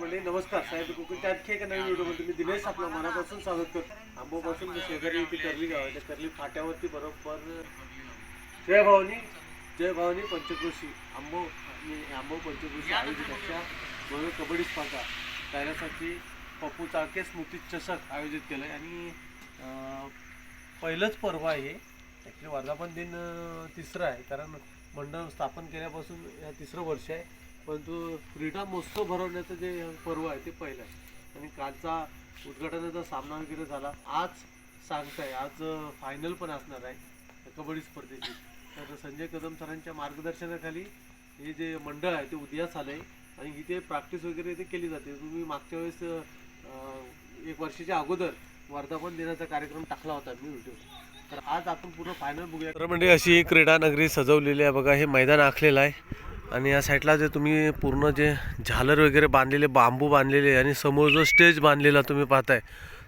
तर नमस्कार. साहेब कोकणच्या आणखी एका नवीन व्हिडिओमध्ये मी दिनेश आपलं मनापासून स्वागत करतो. आंबोपासून मी शेजारी इथे करली गाव आहे. फाट्यावरती बरोबर जय भावनी जय भावनी पंचक्रोशी आंबो आंबो पंचक्रोशी आयोजित अशा भव्य कबड्डी स्पर्धा त्यासाठी पप्पू चाळके स्मृती चषक आयोजित केलं आहे आणि पहिलंच पर्व आहे. ॲक्च्युली वर्धापन दिन तिसरं आहे. कारण मंडळ स्थापन केल्यापासून या तिसरं वर्ष आहे. परंतु क्रीडा महोत्सव भरवण्याचं जे पर्व आहे ते पहिलं आहे. आणि कालचा उद्घाटनाचा सामना वगैरे झाला. आज सांगताय आज फायनल पण असणार आहे कबड्डी स्पर्धेची. तर संजय कदम सरांच्या मार्गदर्शनाखाली हे जे मंडळ आहे ते उदयास आलं आहे आणि इथे प्रॅक्टिस वगैरे इथे केली जाते. तुम्ही मागच्या वेळेस एक वर्षाच्या अगोदर वर्धापन दिनाचा कार्यक्रम टाकला होता मी व्हिडिओ. तर आज आपण पूर्ण फायनल बघूया. तर म्हणजे अशी क्रीडा नगरी सजवलेली आहे. बघा हे मैदान आखलेलं आहे. आणि या साईडला जे तुम्ही पूर्ण जे झालर वगैरे बांधलेले बांबू बांधलेले आहे आणि समोर जो स्टेज बांधलेला तुम्ही पाहताय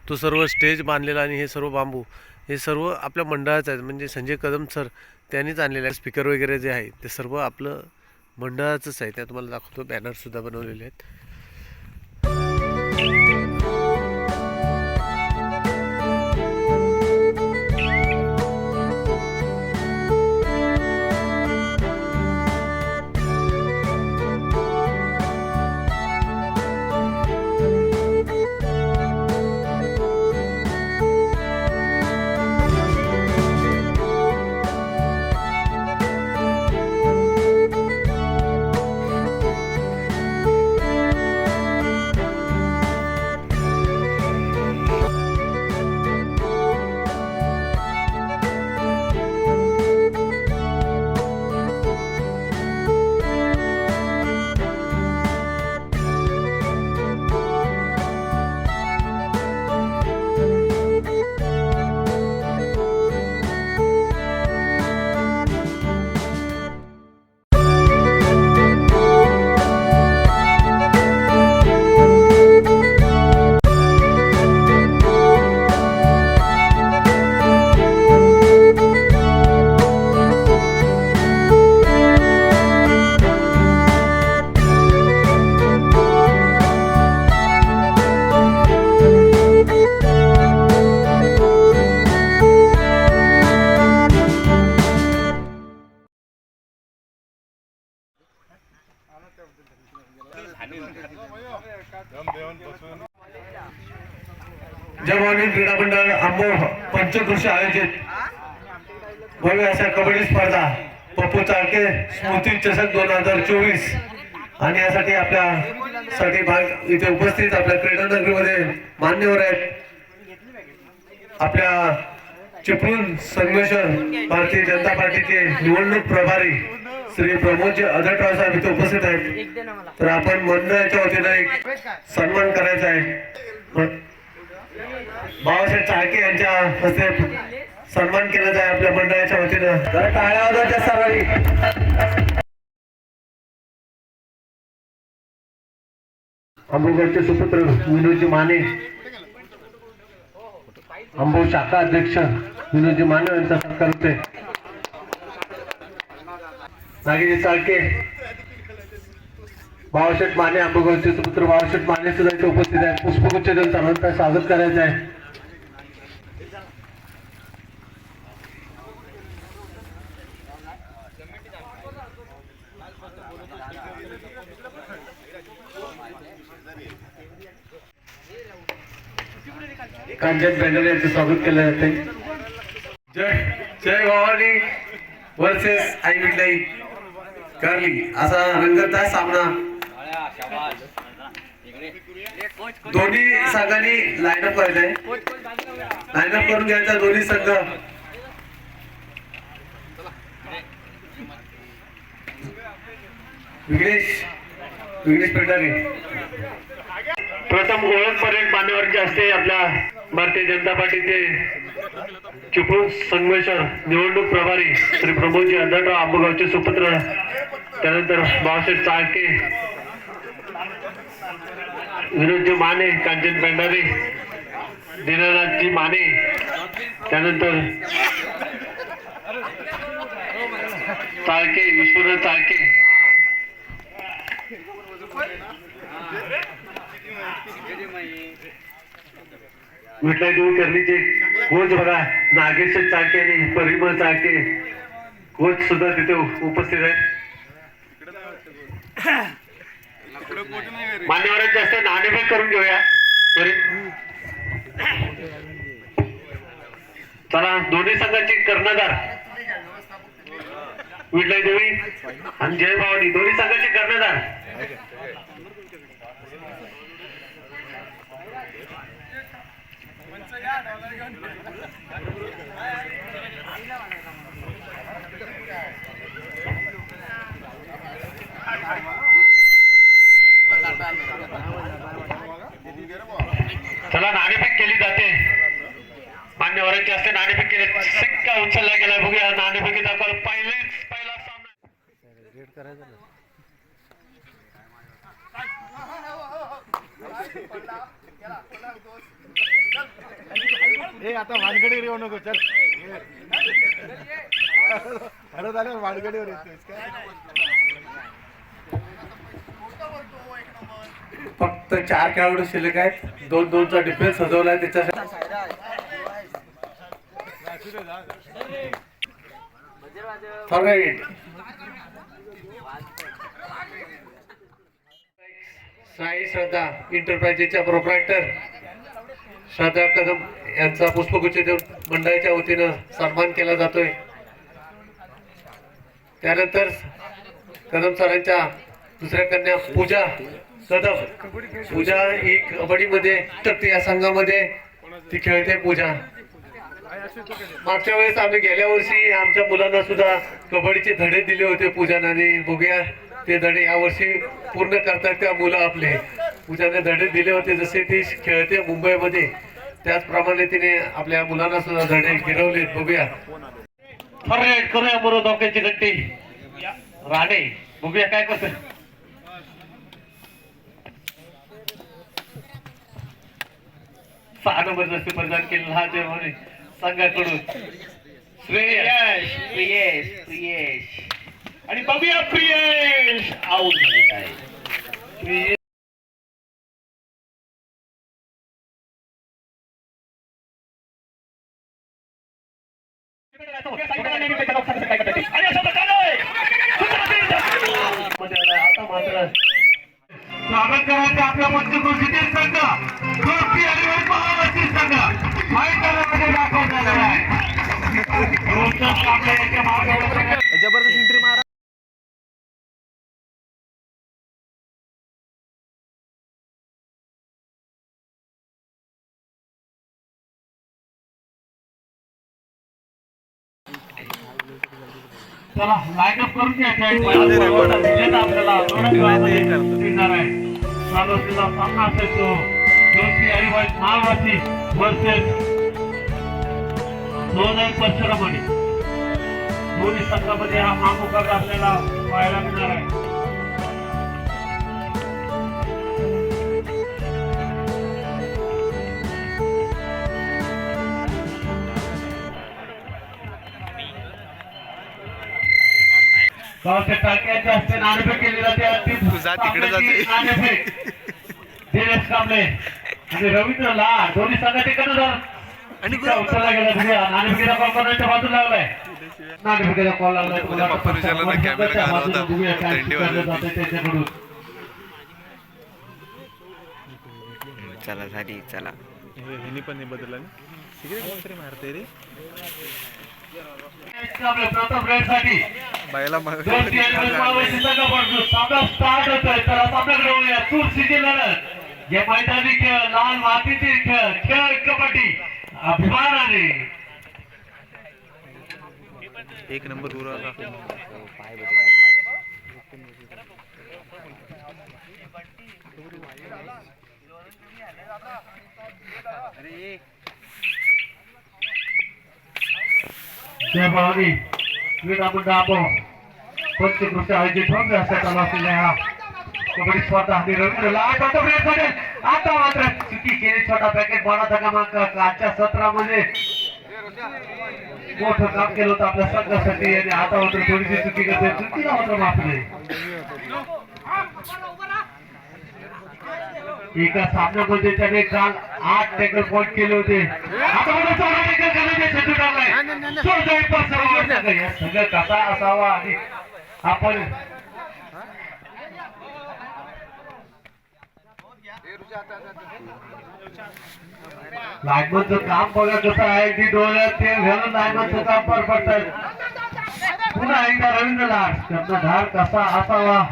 तो सर्व स्टेज बांधलेला आणि हे सर्व बांबू हे सर्व आपल्या मंडळाचं आहे म्हणजे संजय कदम सर त्यांनीच आणलेलं आहे स्पीकर वगैरे जे आहे ते सर्व आपलं मंडळाचंच आहे. त्या तुम्हाला दाखवतो. बॅनरसुद्धा बनवलेले आहेत. क्रीडा मंडळ आंबो पंचकृषी आयोजित. भव्य अशा कबड्डी स्पर्धा. पप्पू चाळके स्मृती चषक दोन हजार चोवीस. आणि यासाठी आपल्या साठी भाग इथे उपस्थित आपल्या क्रीडा नगरीमध्ये मान्यवर आहेत. आपल्या चिपळूण संगमेश्वर भारतीय जनता पार्टीचे निवडणूक प्रभारी श्री प्रमोदजी अधटराव साहेब इथे उपस्थित आहेत. तर आपण मंडळाच्या वतीनं एक सन्मान करायचा आहे. बाबासाहेब चाळके यांच्या हस्ते सन्मान केला जाय आपल्या मंडळाच्या वतीनं. जरा टाळ्या वाजवायच्या सर्वांनी. अंबुगडचे सुपुत्र विनोदजी माने. अंबू शाखा अध्यक्ष विनोदजी माने यांचा सत्कार होते. नागेजी चाळके. बाबाशेठ माने अंबुगडचे सुपुत्र बाबाशेठ माने सुद्धा इथे उपस्थित आहेत. पुष्पगुच्छ देऊन सर्वांचा स्वागत करायचं आहे. कांचन पॅनल यांचं स्वागत केलं जाते जय जय भवानी वर्सेस आई विटलाई करली असा रंगतदार सामना. दोन्ही संघांनी लाईनअप करायचंय. लाईनअप करून घ्यायचा दोन्ही संघ. विघ्नेश विघ्नेश पेटारे प्रथम ओळख परेड मान्यवरची असते आपल्या भारतीय जनता पार्टीचे चिपळूण संगमेश्वर निवडणूक प्रभारी श्री प्रमोदजी अंधटराव आंबगावचे सुपुत्र त्यानंतर बाबासाहेब चाळके विनोदजी माने कांचन पेंढारे दीनानाथजी माने त्यानंतर चाळके विश्वनाथ चाळके विठलाई देऊ कर्णीचे कोच बघा नागेश चाके आणि परिमल चाके. कोच सुद्धा तिथे उपस्थित आहेत. मान्यवरांच्या असते नाणेफेक करून घेऊया. चला दोन्ही संघाचे कर्णधार. विठलाई देवी आणि जय भावानी दोन्ही संघाचे कर्णधार चला नाणेफेक केली जाते मान्यवरांचे असते नाणेफेक केले सिक्का उचलला गेला बघूया नाणेफेकीचा कॉल पहिलेच पहिला सामना ए आता वानगडीवर येऊ नको चल अरे झालं वानगडीवर येतोयस काय फक्त चार खेळाडू शिल्लक आहेत. दोन दोनचा डिफेन्स सजवलाय त्याच्या फॉरवर्ड साई श्रद्धा इंटरप्राइजेसच्या प्रोप्रायटर श्रद्धा कदम यांचा पुष्पगुच्छ देऊन मंडळाच्या वतीनं सन्मान केला जातोय. त्यानंतर कदम सरांच्या दुसऱ्या कन्या पूजा कदम पूजा ही कबड्डीमध्ये तर या संघामध्ये ती खेळते पूजा. मागच्या वेळेस आम्ही गेल्या वर्षी आमच्या मुलांना सुद्धा कबड्डीचे धडे दिले होते पूजाने. आणि बघूया ते धडे या वर्षी पूर्ण करतात त्या मुलं आपले. पूजाने धडे दिले होते जसे ती खेळते मुंबईमध्ये. त्याचप्रमाणे तिने आपल्या मुलांना सुद्धा धडे गिरवलेत बघूया. फॉरवर्ड करूया बरोबर धोक्याची गट्टी. राणे बघूया काय कसं सहा नंबर जसे प्रदान केलेला हा जेवण संघाकडून. श्रेयश प्रियेश प्रियेश आणि बघूया प्रियेश. आऊट झालेला आहे. प्रियेश करून आपल्याला. सामना असेल तो आणि वाईट महावासी वर्सेस दोन दोन्ही संघामध्ये हा महामुकाबला आपल्याला पाहायला मिळणार आहे. गावच्या टाक्याच्या हस्ते नाणेफेक केली जाते. तिकडे दिनेश कांबळे आणि रवींद्र लाड. दोन्ही जाऊन आणि उचलला गेला बघूया नाणेफेकीचा कॉल करण्याच्या बाजूला लावलाय. नाणेफेकीचा कॉल कॅमेरा होता. त्यांच्याकडून. चला झाली चला. हिनी पण नाही बदलला ना. तिकडे कोणतरी मारते रे? आपल्या प्रथम रेडसाठी बायला दोन तीन मावशी संघ पडतो सामना स्टार्ट होतोय तर आपल्याकडे येऊया चुरशीची लढत हे मैदानी खेळ लाल मातीचे खेळ खेळ कबड्डी अभिमानाने. एक नंबर दूर आला जय भवानी क्रीडा मंडळ आपण पंचकृषी आयोजित होऊन असं चालू असलेल्या ह्या कबड्डी स्पर्धा आणि रवींद्रला आता तो ब्रेक झाले आता मात्र चुकी केली छोटा पॅकेट बाळाचा क्रमांक आजच्या सत्रामध्ये. मोठं काम केलं होतं आपल्या संघासाठी आणि आता मात्र थोडीशी चुकी करते चुकीला मात्र माफ नाही एका सामन्यामध्ये त्याने काल आठ टॅकल पॉईंट केले होते. सगळं कसा असावा आणि आपण लायमनचं काम बघा कसं आहे की डोळ्यात ते घालून लायमनचं काम पार पडतात पुन्हा एकदा रवींद्र लाड कर्णधार कसा असावा?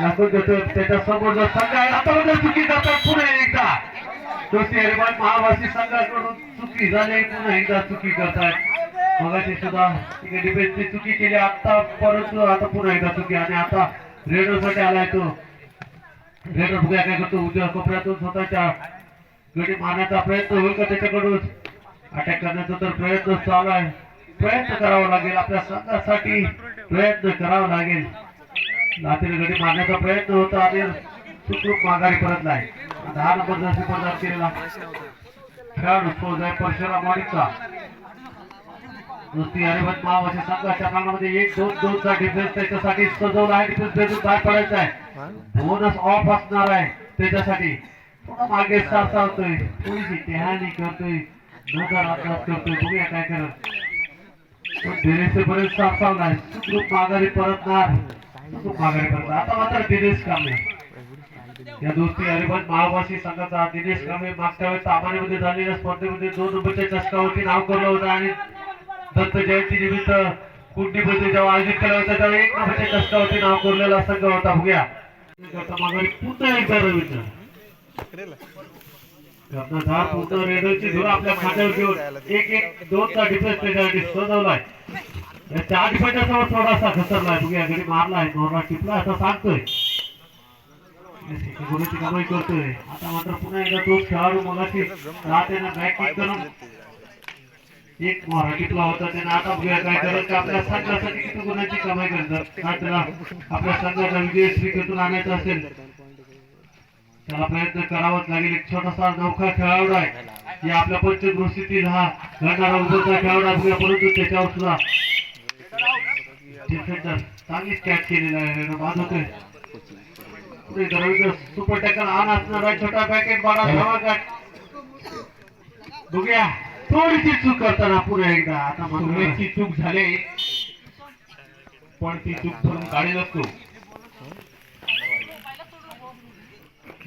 नको देतो. त्याच्यासमोर जर संघ आहे आता म्हणजे चुकी जातात पुन्हा एकदा. दोस्ती हरिमान महावासी संघाकडून चुकी झाली पुन्हा एकदा चुकी करतात. मगाशी सुद्धा डिफेन्सची चुकी केली आता परंतु आता पुन्हा एकदा चुकी. आणि आता रेडोसाठी आलाय तो. रेडो भुग्या काय करतो उद्या कोपऱ्यातून स्वतःच्या गडी मारण्याचा प्रयत्न होईल का त्याच्याकडून? अटॅक करण्याचा तर प्रयत्न चालू आहे. प्रयत्न करावा लागेल आपल्या संघासाठी प्रयत्न करावा लागेल. लातील गडी मारण्याचा प्रयत्न होता आणि सुखरूप माघारी परत नाही. दहा नंबर जर्सी प्रदान केलेला खेळाडू तो जय परशुराम वाडीचा नुसती हरिभत मावाच्या संघाच्या प्रांगणामध्ये एक दोन दोनचा डिफेन्स त्याच्यासाठी सजवला आहे. डिफेन्स भेटून बाहेर पडायचा आहे. बोनस ऑफ असणार आहे त्याच्यासाठी. थोडा मागे सारसा होतोय थोडीशी टेहाणी करतोय. नजर अपघात करतोय. बघूया काय करत. पण धीरेसे बरेच सारसावला आहे. सुखरूप माघारी परतणार. सुखरूप माघारी परतणार आता मात्र दिनेश कांबळे. या दोस्ती हरिभट महावासी संघाचा दिनेश कांबळे मागच्या वेळेस सामान्यमध्ये झालेल्या स्पर्धेमध्ये दोन रुपयाच्या चषकावरती नाव करलं होतं आणि दत्त जयंती निमित्त कुंडीमध्ये जेव्हा आयोजित केलं होतं तेव्हा एक रुपयाच्या चषकावरती नाव कोरलेला संघ होता. बघूया. माघारी पुन्हा एकदा रवींद्र. कर्णधार पूर्ण रेडोची धूर आपल्या खात्यावर घेऊन एक एक दोनचा डिफेन्स त्याच्यासाठी सजवलाय या चार थोडासा घसरलाय बघूया घडी मारलाय नोरला टिपला असं सांगतोय. गुरुची कमाई करतोय. आता मात्र पुन्हा एकदा तोच खेळाडू मगाशी राहतेनं बॅक किक करून एक मोहरा टिपला होता. त्याने आता बघूया काय करत का आपल्या संघासाठी किती गुणांची कमाई करतात. का त्याला आपल्या संघाचा विजय स्वीकृतून आणायचा असेल. त्याला प्रयत्न करावाच लागेल. एक छोटासा नौका खेळाडू आहे. या आपल्या पंचकृषीतील हा घडणारा उभा खेळाडू आहे. परंतु त्याच्यावर सुद्धा डिफेंडर चांगलीच कॅच केलेला आहे बाद होतोय पुढे रवींद्र सुपर टॅकल आण असणार आहे छोटा पॅकेट बारा धावा गाठ बघूया. थोडीशी चूक करताना पुन्हा एकदा. आता सुरुवातीची चूक झाली. पण ती चूक करून काढेल असतो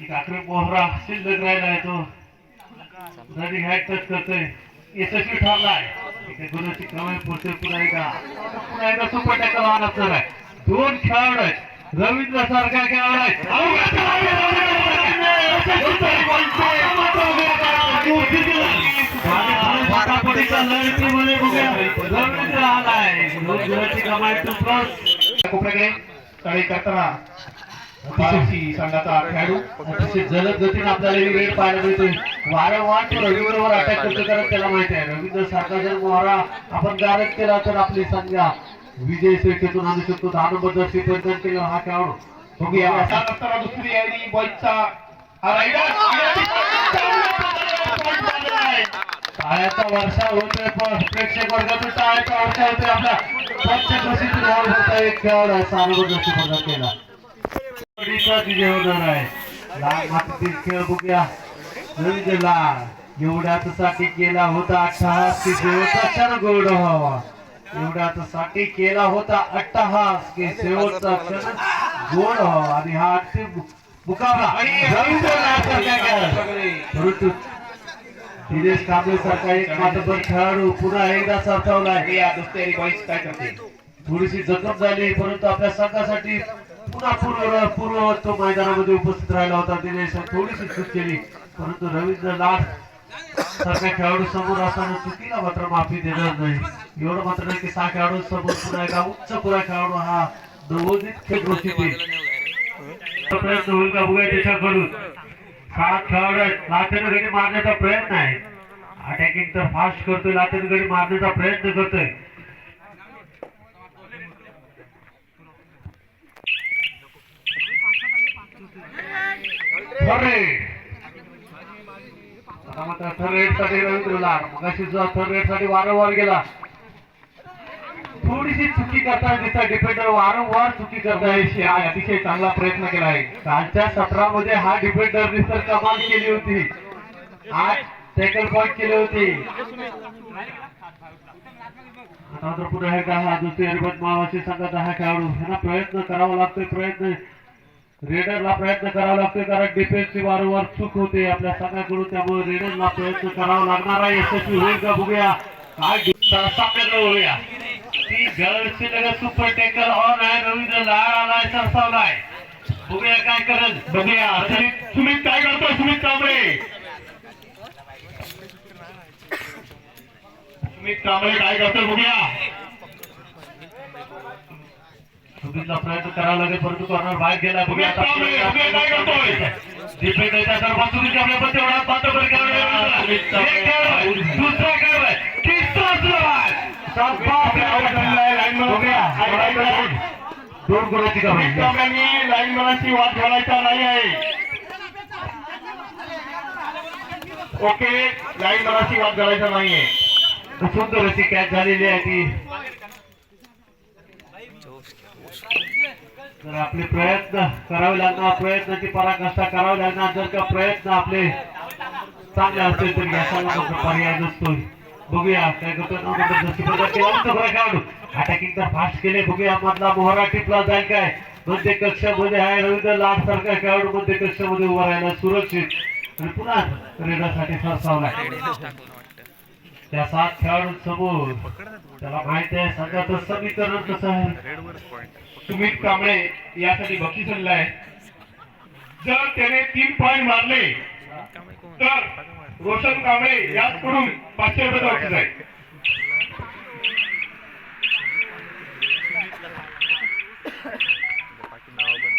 एक आखरी मोहरा शिल्लक राहिला आहे तो. नदी हॅट टच करतोय. यशस्वी ठरलाय इथे गुरुची कमाई पुढचे पुन्हा एकदा पुन्हा एकदा सुपर टॅकल आण असणार आहे दोन खेळाडू आहेत रवींद्र सारखा खेळाडू आहे रवींद्र आलाय गुरुची कमाई टू प्लस कोपऱ्याकडे तळे करताना अतिशय संघाचा खेळाडू. अतिशय जलद गतीने आपल्याला ही वेळ पाहायला मिळतोय. वारंवार तो रवींद्रवर अटॅक करतो कारण त्याला माहिती आहे. रवींद्र सारखा जर मोहरा आपण गारद केला तर आपली संघ्या विजय श्रेष्ठीतून आणू शकतो. दहा नंबर जर्सी प्रयत्न केला हा खेळाडू बघूया. असा नसताना दुसरी यायली बॉईजचा टाळ्याचा वर्षा होतोय पण प्रेक्षक वर्गातून टाळ्याचा वर्षा होतोय आपला. पंचकृषीतून धाव होता एक खेळाडू आहे सहा नंबर जर्सी प्रदान केला होणार आहे लाल मातीतील खेळ बघूया रवींद्र लाल एवढ्यासाठी केला होता अट्टहास की शेवटचा क्षण गोड व्हावा एवढ्यात साठी केला होता अट्टहास की शेवटचा क्षण गोड व्हावा आणि हा अट्टी मुकाबला परंतु दिनेश कांबळे सारखा एक मातबर खेळाडू पुन्हा एकदा सरसावलाय काय करते थोडीशी जखम झाली परंतु आपल्या संघासाठी पुन्हा पूर्व पूर्ववत मैदानामध्ये उपस्थित राहिला होता दिनेश. थोडीशी चूक केली परंतु रवींद्र लाड सारख्या खेळाडू समोर असताना चुकीला मात्र माफी देणार नाही. एवढं मात्र नाही की सहा खेळाडू समोर पुन्हा एका उच्च पुरा खेळाडू हा नवोदित खेळ प्रयत्न होईल का बघूया त्याच्याकडून सहा खेळाडू आहेत लातेन गडी मारण्याचा प्रयत्न आहे. अटॅकिंग तर फास्ट करतोय. लातेनं गडी मारण्याचा प्रयत्न करतोय. मात्र थर्ड रेडसाठी मगाशी सुद्धा थर्ड रेडसाठी वारंवार गेला. थोडीशी चुकी करताना दिसतात डिफेंडर वारंवार चुकी करताय. अतिशय चांगला प्रयत्न केला आहे. कालच्या सत्रामध्ये हा डिफेंडर निसर कमाल केली होती. आज टॅकल पॉईंट केली होती. आता मात्र पुन्हा एकदा हा दुसरी अरिबत मावाशी संघात हा खेळाडू ह्यांना प्रयत्न करावा लागतोय प्रयत्न रेडरला प्रयत्न करावा लागतो कारण डिफेन्सची वारंवार चूक होते. आपल्या संघाकडून त्यामुळे रेडरला प्रयत्न करावा लागणार आहे. यशस्वी होईल का बघूया. काय सामन्याकडे बघूया ती गर्लची सुपर टेकर ऑन आहे. रवींद्र लाड आलाय सरसावलाय. बघूया काय करत बघूया. सुमित सुमित काय करतोय सुमित कांबळे? सुमित कांबळे काय करतोय बघूया. सुमितला प्रयत्न करावा लागेल परंतु कॉर्नर बाहेर गेला. काय करतोय? सर्वात आपल्या पण तेवढा पात्र दुसरा खेळ आहे. तिसरा सुरुवात. दोन गुणाची लाईन मनाची वाद घालायचा नाही आहे. ओके लाईन मनाची वाद घालायचा नाहीये सुंदर अशी कॅच झालेली आहे ती. तर आपले प्रयत्न करावे लागणार प्रयत्नाची पराकाष्ठा करावी लागणार. जर का प्रयत्न आपले चांगले असतील तर यशाला मात्र पर्याय नसतोय. बघूया काय करतो जशी खेळाडू अटॅकिंग तर फास्ट केले. बघूया मधला मोहरा टिपला जाईल काय? मध्य कक्षामध्ये आहे. रवींद्र लाड सारखा खेळाडू मध्य कक्षामध्ये उभा राहिला. सुरक्षित. आणि पुन्हा रेडासाठी सरसावला. त्या सात खेळाडू समोर त्याला माहिती आहे. संघाचं समीकरण कसं आहे? सुमित कांबळे यासाठी बक्षीस आणलं आहे. जर त्याने तीन पॉईंट मारले तर रोशन कांबळे याचकडून पाचशे रुपये बक्षीस आहे बाकी नाव पण.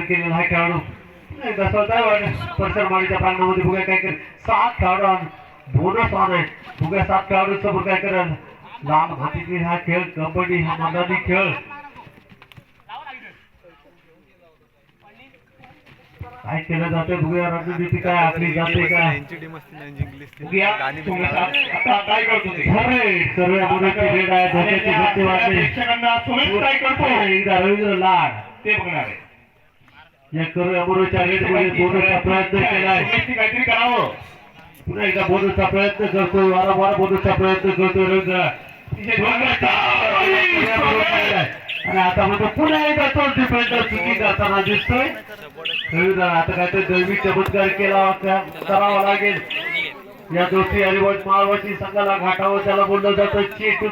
केलेला हा खेळाडू. एकदा स्वतः परसरमाडीच्या प्रांगणामध्ये काय करेल सात खेळाडू बोनस आहे बघूया सात खेळाडू समोर काय करेल? लाल मातीतील हा खेळ कबड्डी हा मैदानी खेळ. काय केलं जाते बघूया रणनीती काय आखली जाते काय. बघूया गाणी तुम्ही म्हणतात. आता काय करतो ते खरे सर्व मुलाची रेड आहे धोक्याची भीती वाटते प्रेक्षकांना सुमित काय करतो एकदा रवींद्र लाड ते बघणार आहे. या करू अमरोच्या रेडमध्ये बोनसचा प्रयत्न केलाय. सुमितची काहीतरी करावं. पुन्हा एकदा बोनसचा प्रयत्न करतोय वारंवार बोनसचा प्रयत्न जोरदार आणि आता म्हणतो पुन्हा एकदा तो डिफेंडर चुकी करताना दिसतोय. रवींद्र आता काय तर दैवी चमत्कार केला करावा लागेल. या दोषी अलिबाग माळवाची संघाला घाटावं त्याला बोललं जातं. चेटू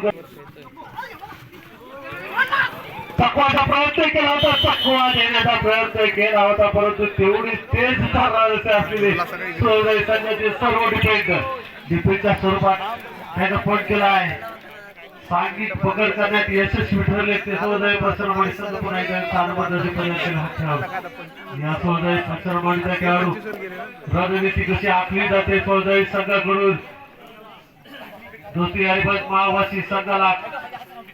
चकवाचा प्रयत्न केला होता चकवा देण्याचा प्रयत्न केला होता परंतु तेवढी तेज ठरणार असलेले सैन्याचे सर्व डिफेंड डिफेंडच्या स्वरूपात त्यानं पण केला आहे. सांघिक पकड करण्यात यशस्वी ठरले. ते सौदय प्रसरमणी संघ पुन्हा एकदा स्थानबद्ध खेळाडू या सौदय प्रसरमाडीचा खेळाडू रणनीती कशी आखली जाते सौदय संघाकडून? दुसरी अलिबाग माओवासी संघाला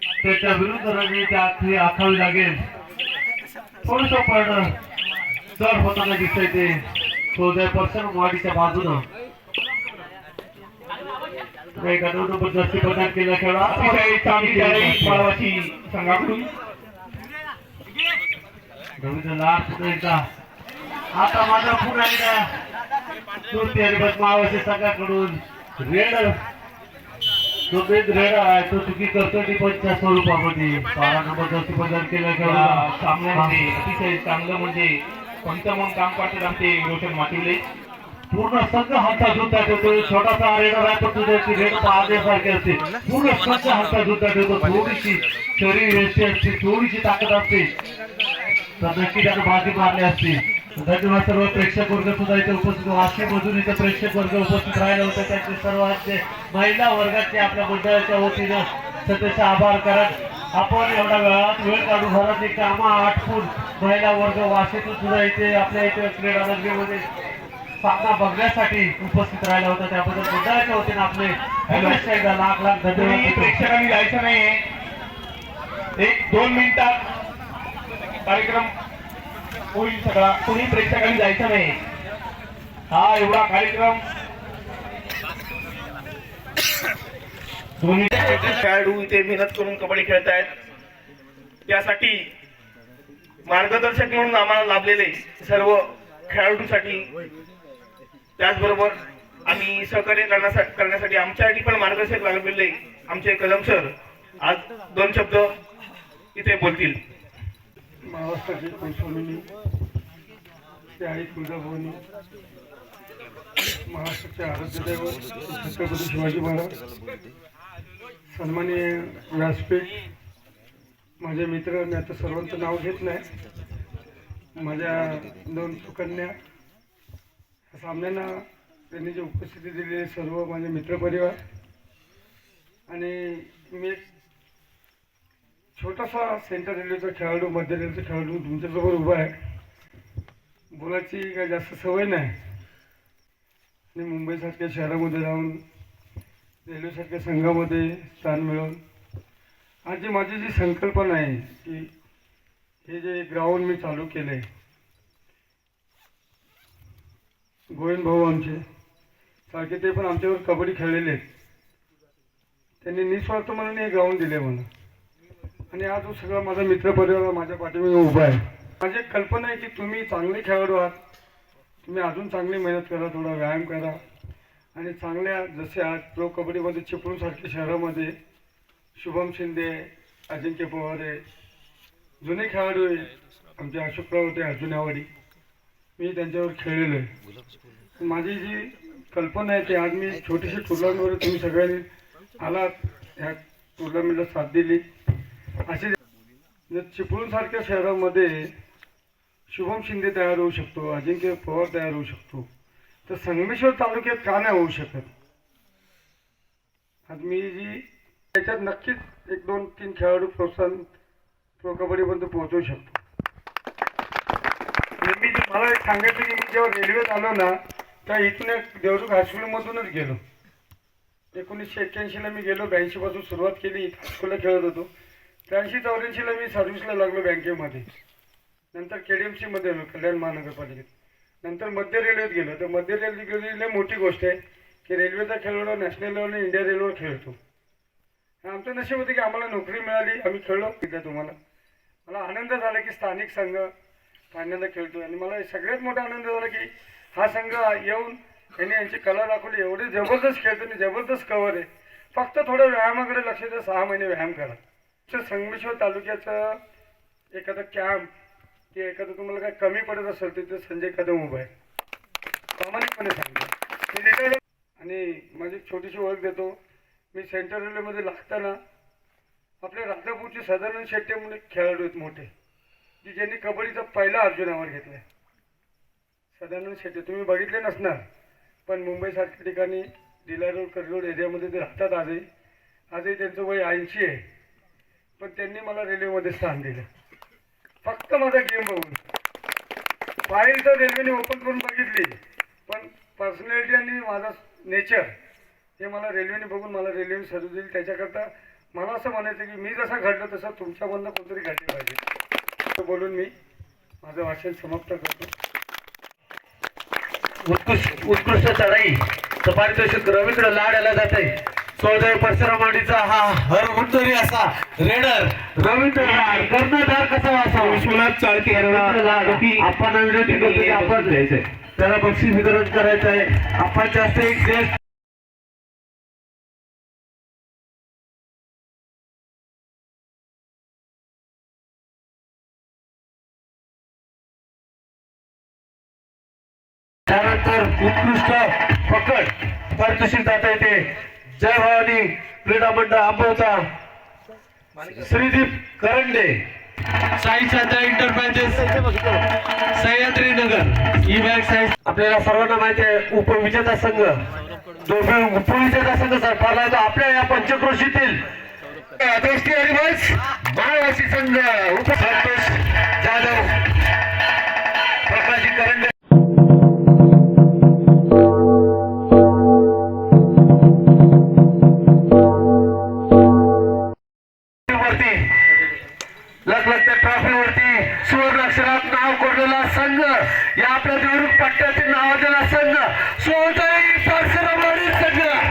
त्याच्या विरुद्ध रणनीती आखली आखावी लागेल. थोडस पण चढ होताना दिसतंय ते सौदय पर्सन वाडीच्या बाजूनं. प्रदान केला खेळा अतिशय चांगली संघाकडून. रवींद्र पुन्हा एकदा. आता माझा पुन्हा एकदा. चोरती संघाकडून. रेड जो मेन रेड आहे तो चुकी करतो टिपनच्या स्वरूपामध्ये बारा नंबर जास्ती प्रदान केला या खेळा सामन्यामध्ये अतिशय चांगलं म्हणजे पंच म्हणून काम पाहतील आमचे रोशन माटिवले पूर्ण संघ हातात जुता ठेवतो छोटासा रेडर आहे पण तुझ्याची रेड पाहण्यासारखी असते पूर्ण संघ हातात जुता ठेवतो थोडीशी शरीर यष्टी असते थोडीशी ताकद असते तर नक्की त्यानं बाजी मारली असती धन्यवाद सर्व प्रेक्षक वर्ग सुद्धा इथे उपस्थित वाशी मधून इथे प्रेक्षक वर्ग उपस्थित राहिले होते. त्यांचे सर्वांचे महिला वर्गाचे आपल्या मंडळाच्या वतीनं सदस्य आभार करत आपण एवढ्या वेळात वेळ काढून घरातली कामं आटपून महिला वर्ग वाशीतून सुद्धा इथे आपल्या इथे क्रीडा नगरीमध्ये सामना बघण्यासाठी उपस्थित राहिला होता. त्याबद्दल मंडळाच्या वतीनं आपले लाख लाख धन्यवाद. प्रेक्षकांनी जायचं नाहीये. एक दोन मिनिटात कार्यक्रम होईल सगळा. कोणी प्रेक्षकांनी जायचं नाही. हा एवढा कार्यक्रम. दोन्ही खेळाडू इथे मेहनत करून कबड्डी खेळत आहेत त्यासाठी मार्गदर्शक म्हणून आम्हाला लाभलेले सर्व खेळाडूंसाठी. त्याचबरोबर आम्ही सहकार्य करण्यासाठी करण्यासाठी आमच्यासाठी पण मार्गदर्शक लागलेले आमचे कदम सर आज दोन शब्द इथे बोलतील. महाराष्ट्राची पैशानी ते आहे तुळजाभवानी. महाराष्ट्राचे आराध्य दैवत छत्रपती शिवाजी महाराज. सन्माननीय व्यासपीठ. माझे मित्र मी आता सर्वांचं नाव घेत नाही माझ्या दोन सुकन्या. सामन्यांना त्यांनी जी उपस्थिती दिली सर्व माझे मित्रपरिवार. आणि मी एक छोटासा सेंटर रेल्वेचा खेळाडू मध्य रेल्वेचा खेळाडू तुमच्यासमोर उभा आहे. बोलायची काय जास्त सवय नाही. आणि मुंबईसारख्या शहरामध्ये राहून रेल्वेसारख्या संघामध्ये स्थान मिळवून आज जी माझी जी संकल्पना आहे की हे जे ग्राउंड मी चालू केलं आहे गोविंद भाऊ आमचे सारखे ते पण आमच्यावर कबड्डी खेळलेले आहेत. त्यांनी निस्वार्थ म्हणून हे ग्राउंड दिले म्हणून आणि आज जो सगळा माझा मित्रपरिवार माझ्या पाठीमागे उभा आहे. माझी एक कल्पना आहे की तुम्ही चांगले खेळाडू आहात. तुम्ही अजून चांगली मेहनत करा थोडा व्यायाम करा. आणि चांगल्या जसे आज प्रो कबड्डीमध्ये चिपळूणसारख्या शहरामध्ये शुभम शिंदे अजिंक्य पवार आहे. जुने खेळाडू आहे. आमचे अशोक होते अर्जुन आवाडी मी त्यांच्यावर खेळलेलो आहे. माझी जी कल्पना आहे ती आज मी छोटीशी टुर्नामेंटवर तुम्ही सगळ्यांनी आलात. ह्या टुर्नामेंटला साथ दिली. असे चिपळूण सारख्या शहरामध्ये शुभम शिंदे तयार होऊ शकतो अजिंक्य पवार तयार होऊ शकतो. तर संगमेश्वर तालुक्यात का नाही होऊ शकत? आज मी जी त्याच्यात नक्कीच एक दोन तीन खेळाडू प्रोत्साहन प्रो कबड्डीपर्यंत पोहोचवू शकतो मी जे- मला एक सांगायचं की मी जेव्हा रेल्वेत आलो ना त्या इथून एक देवरुख हायस्कूलमधूनच गेलो. एकोणीसशे एक्क्याऐंशीला मी गेलो ब्याऐंशी पासून सुरुवात केली इथं हायस्कूलला खेळत होतो. त्र्याऐंशी चौऱ्याऐंशीला मी सर्व्हिसला लागलो बँकेमध्ये. नंतर के डी एम सीमध्ये आलो कल्याण महानगरपालिकेत. नंतर मध्य रेल्वेत गेलो. तर मध्य रेल्वे लय मोठी गोष्ट आहे की रेल्वेचा खेळाडू नॅशनल लेवलने इंडिया रेल्वेवर खेळतो. आमचं नशीब होते की आम्हाला नोकरी मिळाली आम्ही खेळलो तिथं तुम्हाला. मला आनंद झाला की स्थानिक संघ पाण्याला खेळतो आणि मला सगळ्यात मोठा आनंद झाला की हा संघ येऊन त्यांनी यांची कला दाखवली. एवढे जबरदस्त खेळतो आणि जबरदस्त कवर आहे. फक्त थोडं व्यायामाकडे लक्ष द्या सहा महिने व्यायाम करा. संगमेश्वर तालुक्याचं एखादं कॅम्प की एखादं तुम्हाला काय कमी पडत असेल तर तिथे संजय कदम उभा आहे. प्रामाणिकपणे सांगतो. मी रिटायर आणि माझी एक छोटीशी ओळख देतो. मी सेंट्रल रेल्वेमध्ये लागताना आपल्या राधापूरचे सदानंद शेट्टे म्हणून एक खेळाडू आहेत मोठे की ज्यांनी कबड्डीचा पहिला अर्जुनावर घेतला आहे. सदानंद शेट्टे तुम्ही बघितले नसणार पण मुंबईसारख्या ठिकाणी डिला रोड कररोड एरियामध्ये ते राहतात आजही. आजही त्यांचं वय ऐंशी आहे. पण त्यांनी मला रेल्वेमध्ये स्थान दिलं. फक्त माझा गेम बघून. फाईल तर रेल्वेने ओपन करून बघितली पण पर्सनॅलिटी आणि माझा नेचर हे मला रेल्वेने बघून मला रेल्वेने सजू दिली त्याच्याकरता मला असं म्हणायचं की मी जसं घडलं तसं तुमच्यामधनं कोणतरी घडले पाहिजे. असं बोलून मी माझं भाषण समाप्त करतो. उत्कृष्ट उत्कृष्ट चढाई. पारितोषिक रवींद्र लाड याला जाते सोळदेव परशुरामाडीचा हा हर गुंजरी असा रेडर. रवींद्र लाड कर्णधार कसा असावा विश्वनाथ चाळके लाड आपण विनंती करतो आपण त्याला बक्षीस वितरण करायचं आहे. आपण जास्त एक देश त्यानंतर उत्कृष्ट पकड. पारितोषिक जाता येते. जय भवानी क्रीडा मंडळ Ambavta. Shreedeep Karande. Sai Chacha enterprises Sahyadri Nagar. E bag size आपल्याला सर्वांना माहिती आहे उपविजेता संघ. दोघे उपविजेता संघ सरकारला येतो आपल्या या पंचक्रोशीतील दोस्ती हरिवंश माळवासी संघ. उप संतोष जाधव प्रकाशी करंडे. लखलखच्या ट्रॉफीवरती सुवर्ण अक्षरात नाव कोरलेला संघ. या आपल्या देवरुख पट्ट्यातील नावाजलेला संघ. सोळताई संघ.